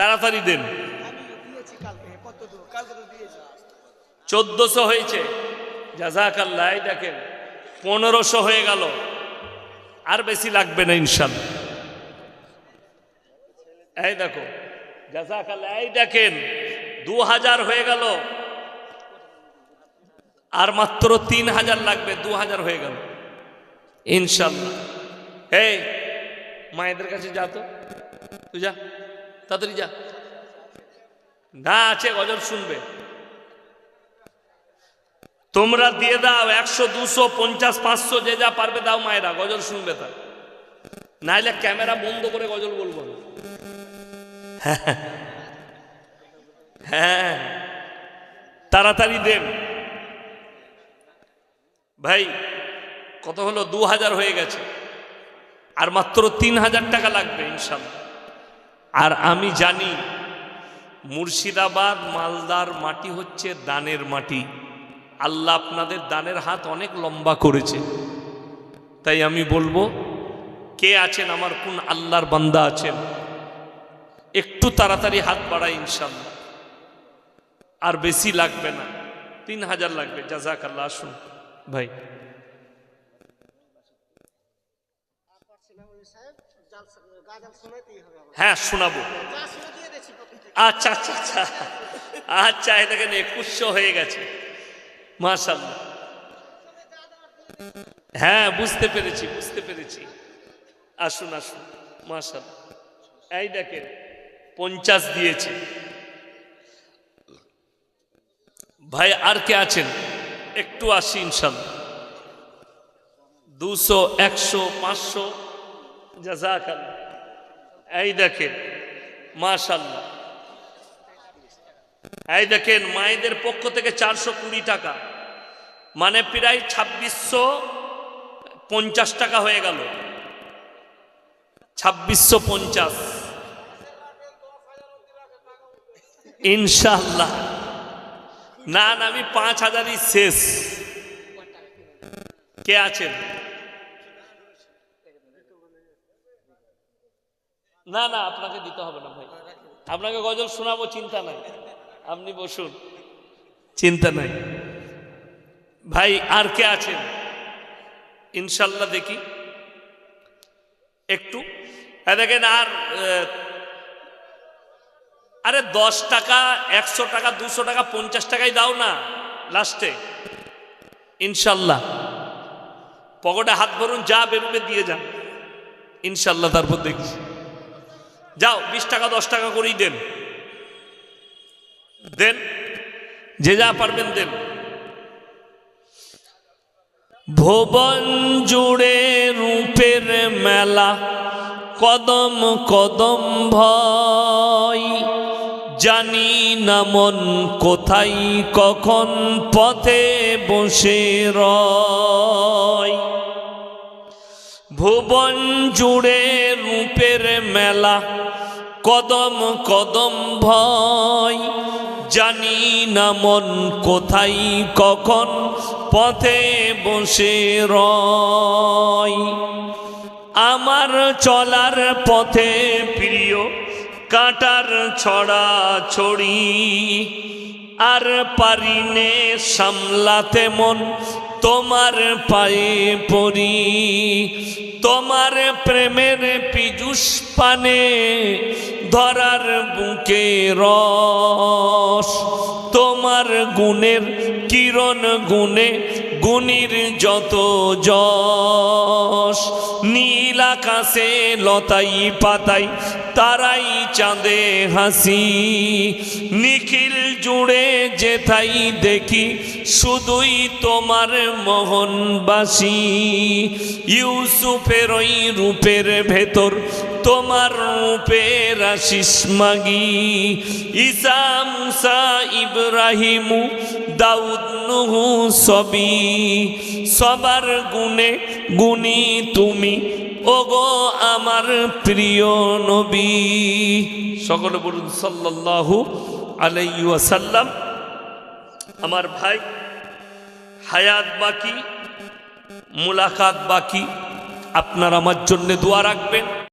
তাড়াতাড়ি দেন। চোদ্দশো হয়েছে। জাজাকাল্লাহ দেখেন, পনেরোশো হয়ে গেল। আর বেশি লাগবে না, ইনশাল্লাহ। এই দেখো জাজাকাল্লাহ এই দেখেন দু হাজার হয়ে গেল। আর মাত্র তিন হাজার লাগবে দু হাজার হয়ে গেল। ইনশাল্লাহ। এই, মায়েদের কাছে যা তো, তুই যা। তাড়াতাড়ি যা। না আছে গজল শুনবে। তোমরা দিয়ে দাও একশো, দুশো, পঞ্চাশ, পাঁচশো, যে যা পারবে দাও মায়েরা, গজল শুনবে তা নাইলে ক্যামেরা বন্ধ করে গজল বলব। হ্যাঁ তাড়াতাড়ি দেন। ভাই, কত হলো? দু হাজার হয়ে গেছে। আর মাত্র তিন হাজার টাকা লাগবে, ইনশাল্লাহ। আর আমি জানি মুর্শিদাবাদ মালদার মাটি হচ্ছে দানের মাটি। আল্লাহ আপনাদের দানের হাত অনেক লম্বা করেছে। তাই আমি বলব, কে আছেন আমার কোন আল্লাহর বান্দা আছেন? একটু তাড়াতাড়ি হাত বাড়াই ইনশাল্লাহ আর বেশি লাগবে না। তিন হাজার লাগবে। জাজাক আল্লাহ আসুন। ভাই সাহেব জাল গাজাল শোনাতেই হবে আমার হ্যাঁ শোনাবো। আচ্ছা আচ্ছা আচ্ছা। আচ্ছা এটা দেখেন একুশশো হয়ে গেছে। মাশাল্লাহ হ্যাঁ বুঝতে পেরেছি বুঝতে পেরেছি। আসুন আসুন। মাশাল্লাহ এই দেখেন পঞ্চাশ দিয়েছে। ভাই আর কে আছেন? একটু আসি ইনশাল্লাহ দুশো একশো পাঁচশো। এই দেখেন মাশাল্লাহ এই দেখেন, মায়েদের পক্ষ থেকে চারশো কুড়ি টাকা। মানে প্রায় ছাব্বিশশো পঞ্চাশ টাকা হয়ে গেল। ছাব্বিশশো পঞ্চাশ। ইনশাল্লাহ না না, আমি পাঁচ হাজারই শেষ। কে আছেন? না না, আপনাকে দিতে হবে না ভাই। আপনাকে গজল শোনাবো, চিন্তা নাই। আপনি বসুন। চিন্তা নাই। ভাই, আর কে আছেন? ইনশাল্লাহ দেখি। একটু। দেখেন, আর আরে, দশ টাকা, একশো টাকা, দুশো টাকা, পঞ্চাশ টাকাই দাও না, লাস্টে। ইনশাল্লাহ। পকেটে হাত ভরুন, যা বেরোবে দিয়ে যান। ইনশাল্লাহ, তারপর দেখছি। যাও, বিশ টাকা, দশ টাকা করেই দেন। দেন, যে যা পারবেন দেন। ভুবন জুড়ে রূপের মেলা, কদম কদম ভয়। জানি না মন কোথায়, কখন পথে বসে রয়। ভুবন জুড়ে রূপের মেলা। কদম কদম ভয়, জানি না মন কোথায়, কখন পথে বসে রয়। আমার চলার পথে প্রিয়, কাটার ছড়া ছড়ি। আর পারিনে সামলাতে মন, তোমার পায়ে পড়ি। তোমার প্রেমের পিজুষ পানে ধরার বুকে রস। তোমার গুণের কিরণ গুণে গুণীর যত যশ। নীল আকাশে লতাই পাতাই তারাই চাঁদে হাসি। নিখিল জুড়ে যেথাই দেখি, শুধুই তোমার মোহনবাসী। ইউসুফের ওই রূপের ভেতর তোমার রূপের আশিস মাগি। ঈসা, মুসা, ইব্রাহিমু, দাউদ, নুহু সবই। সবার গুণে গুণী তুমি ওগো আমার প্রিয় নবী। সকল বলুন, সাল্লাল্লাহু আলাইসাল্লাম আমার ভাই, হায়াত বাকি, মুলাকাত বাকি। আপনার আমার জন্য দোয়া রাখবেন।